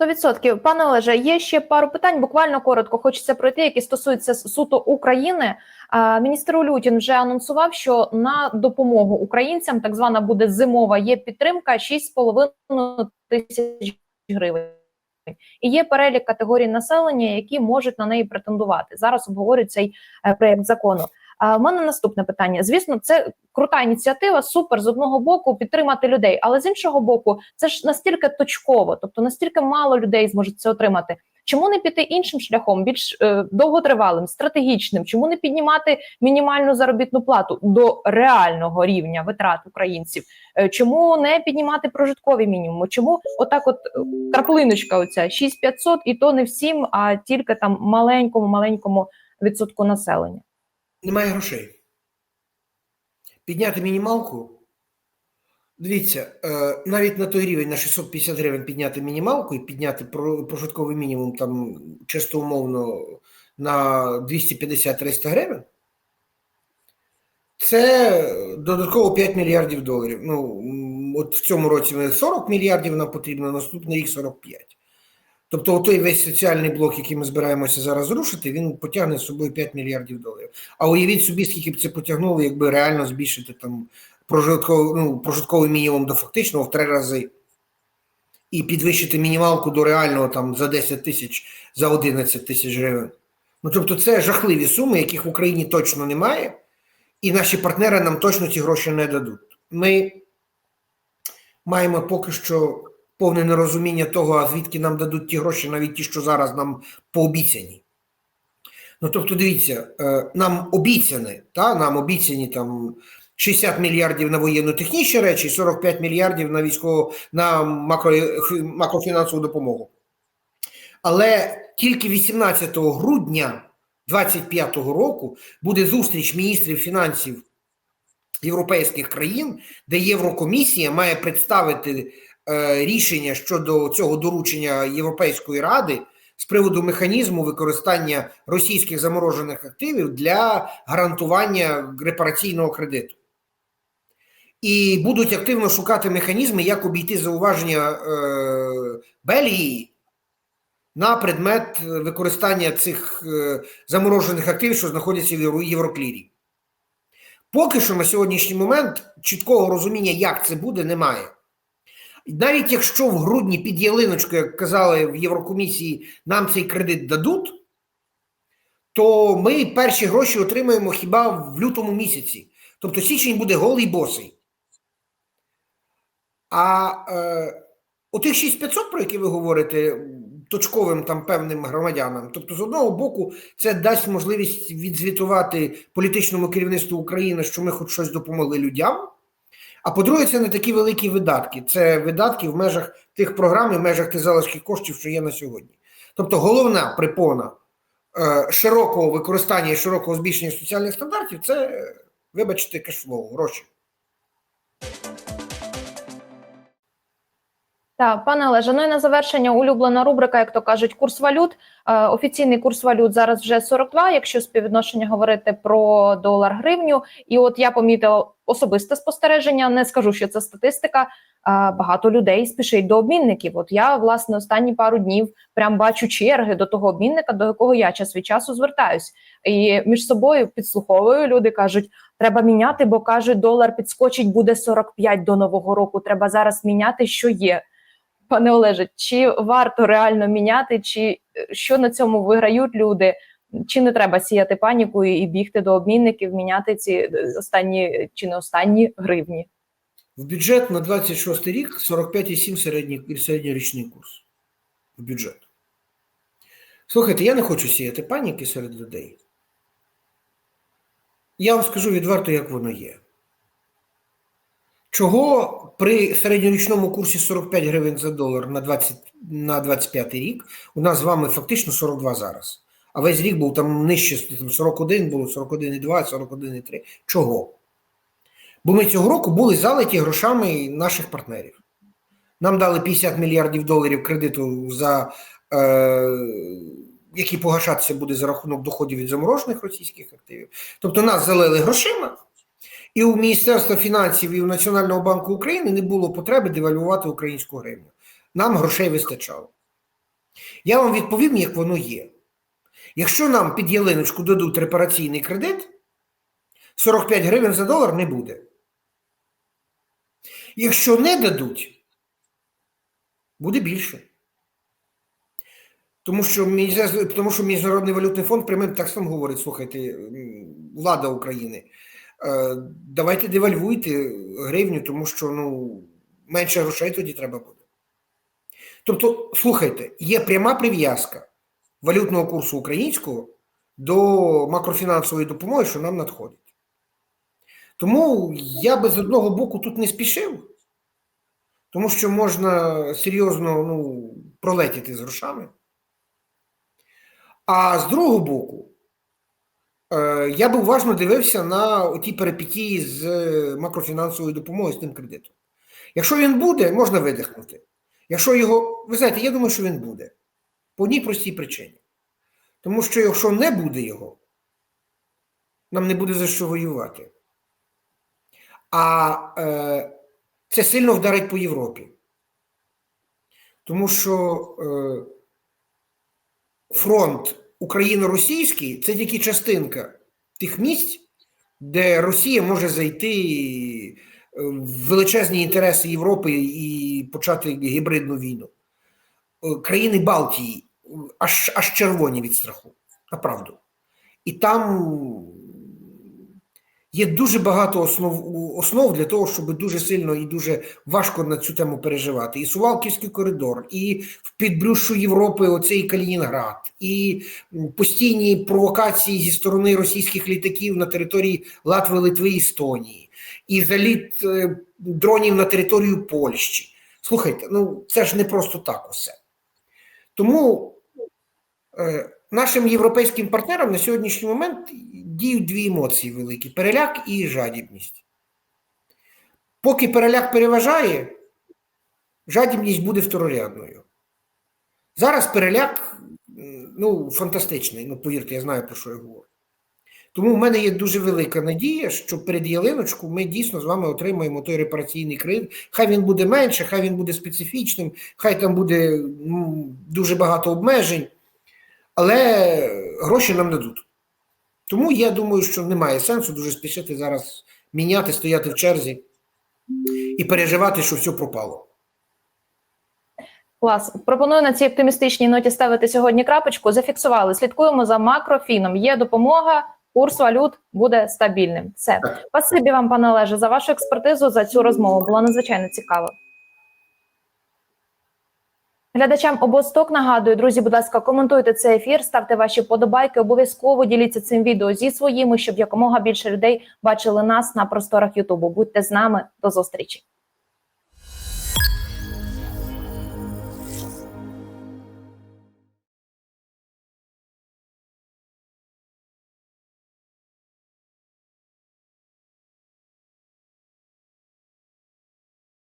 100%. Пане Олеже, є ще пару питань. Буквально коротко хочеться пройти, які стосуються суто України. Міністр Улютін вже анонсував, що на допомогу українцям так звана буде зимова є підтримка 6,5 тисяч гривень. І є перелік категорій населення, які можуть на неї претендувати. Зараз обговорюють цей е, проєкт закону. А в мене наступне питання. Звісно, це крута ініціатива, супер з одного боку підтримати людей, але з іншого боку, це ж настільки точково, тобто настільки мало людей зможуть це отримати. Чому не піти іншим шляхом, більш е, довготривалим, стратегічним? Чому не піднімати мінімальну заробітну плату до реального рівня витрат українців? Е, чому не піднімати прожиткові мінімуми? Чому отак, от е, краплиночка, оця 6500, і то не всім, а тільки там маленькому, маленькому відсотку населення? Немає грошей. Підняти мінімалку. Дивіться, е, навіть на той рівень на 650 гривень підняти мінімалку і підняти про- прожитковий мінімум там чисто умовно на 250-300 гривень. Це додатково 5 мільярдів доларів. Ну, от в цьому році 40 мільярдів нам потрібно, наступний рік 45. Тобто, той весь соціальний блок, який ми збираємося зараз зрушити, він потягне з собою 5 мільярдів доларів. А уявіть собі, скільки б це потягнуло, якби реально збільшити там прожитковий, ну, прожитковий мінімум до фактичного в три рази. І підвищити мінімалку до реального там за 10 тисяч, за 11 тисяч гривень. Ну тобто, це жахливі суми, яких в Україні точно немає, і наші партнери нам точно ці гроші не дадуть. Ми маємо поки що повне нерозуміння того, звідки нам дадуть ті гроші, навіть ті, що зараз нам пообіцяні. Ну тобто, дивіться, е, нам обіцяні, та, нам обіцяні там 60 мільярдів на воєнно-технічні речі, 45 мільярдів на військово на макро, макрофінансову допомогу. Але тільки 18 грудня 2025 року буде зустріч міністрів фінансів європейських країн, де Єврокомісія має представити рішення щодо цього доручення Європейської ради з приводу механізму використання російських заморожених активів для гарантування репараційного кредиту. І будуть активно шукати механізми, як обійти зауваження е, Бельгії на предмет використання цих е, заморожених активів, що знаходяться в Євроклірі. Поки що на сьогоднішній момент чіткого розуміння, як це буде, немає. Навіть якщо в грудні під ялиночку, як казали в Єврокомісії, нам цей кредит дадуть, то ми перші гроші отримаємо хіба в лютому місяці. Тобто січень буде голий босий. А е, отих 6500, про які ви говорите, точковим там певним громадянам, тобто, з одного боку, це дасть можливість відзвітувати політичному керівництву України, що ми хоч щось допомогли людям. А по-друге, це не такі великі видатки. Це видатки в межах тих програм і в межах тих залишків коштів, що є на сьогодні. Тобто, головна припона е, широкого використання і широкого збільшення соціальних стандартів це, вибачте, кешфлоу, гроші. Так, пане Олеже, ну і на завершення улюблена рубрика, як то кажуть, курс валют. Е, офіційний курс валют зараз вже 42, якщо співвідношення говорити про долар гривню. І от я помітила особисте спостереження, не скажу, що це статистика. е, Багато людей спішить до обмінників. От я власне останні пару днів прям бачу черги до того обмінника, до якого я час від часу звертаюсь. І між собою підслуховую. Люди кажуть, треба міняти, бо кажуть, долар підскочить, буде 45 до нового року. Треба зараз міняти, що є. Пане Олеже, чи варто реально міняти, чи е, що на цьому виграють люди? Чи не треба сіяти паніку і бігти до обмінників, міняти ці е, останні чи не останні гривні? В бюджет на 26 рік 45,7 середній, середньорічний курс. В бюджет. Слухайте, я не хочу сіяти паніки серед людей. Я вам скажу відверто, як воно є. Чого при середньорічному курсі 45 гривень за долар на 20, на 25 рік у нас з вами фактично 42 зараз. А весь рік був там нижче, там 41 було, 41,2, 41,3. Чого? Бо ми цього року були залиті грошами наших партнерів. Нам дали 50 мільярдів доларів кредиту, за, е, який погашатися буде за рахунок доходів від заморожених російських активів. Тобто нас залили грошима, і у Міністерства фінансів і у Національного банку України не було потреби девальвувати українську гривню. Нам грошей вистачало. Я вам відповім, як воно є. Якщо нам під ялиночку дадуть репараційний кредит, 45 гривень за долар не буде. Якщо не дадуть, буде більше. Тому що, тому що Міжнародний валютний фонд прямим текстом говорить: слухайте, влада України, давайте девальвуйте гривню, тому що ну, менше грошей тоді треба буде. Тобто, слухайте, є пряма прив'язка валютного курсу українського до макрофінансової допомоги, що нам надходить. Тому я би з одного боку тут не спішив, тому що можна серйозно ну, пролетіти з грошами. А з другого боку, е, я би уважно дивився на ті перипетії з е, макрофінансовою допомогою з тим кредитом. Якщо він буде, можна видихнути. Якщо його, ви знаєте, я думаю, що він буде. По одній простій причині. Тому що якщо не буде його, нам не буде за що воювати. А е, це сильно вдарить по Європі. Тому що е, фронт україно-російський це тільки частинка тих місць, де Росія може зайти е, в величезні інтереси Європи і почати гібридну війну. Е, Країни Балтії е, аж, аж червоні від страху, направду. І там є дуже багато основ, основ для того, щоб дуже сильно і дуже важко на цю тему переживати. І Сувалківський коридор, і в підбрюшу Європи оцей Калінінград, і постійні провокації зі сторони російських літаків на території Латви, Литви Естонії, і заліт е, дронів на територію Польщі. Слухайте, ну це ж не просто так усе. Тому е, нашим європейським партнерам на сьогоднішній момент діють дві емоції великі: переляк і жадібність. Поки переляк переважає, жадібність буде второрядною. Зараз переляк ну, фантастичний, ну повірте, я знаю, про що я говорю. Тому в мене є дуже велика надія, що перед ялиночку ми дійсно з вами отримаємо той репараційний кредит. Хай він буде менше, хай він буде специфічним, хай там буде ну, дуже багато обмежень, але гроші нам дадуть. Тому я думаю, що немає сенсу дуже спішити зараз міняти, стояти в черзі і переживати, що все пропало. Клас. Пропоную на цій оптимістичній ноті ставити сьогодні крапочку. Зафіксували. Слідкуємо за макрофіном. Є допомога. Курс валют буде стабільним. Все. Спасибі вам, пане Олеже, за вашу експертизу, за цю розмову. Було надзвичайно цікаво. Глядачам обосток нагадую, друзі, будь ласка, коментуйте цей ефір, ставте ваші подобайки, обов'язково діліться цим відео зі своїми, щоб якомога більше людей бачили нас на просторах Ютубу. Будьте з нами до зустрічі.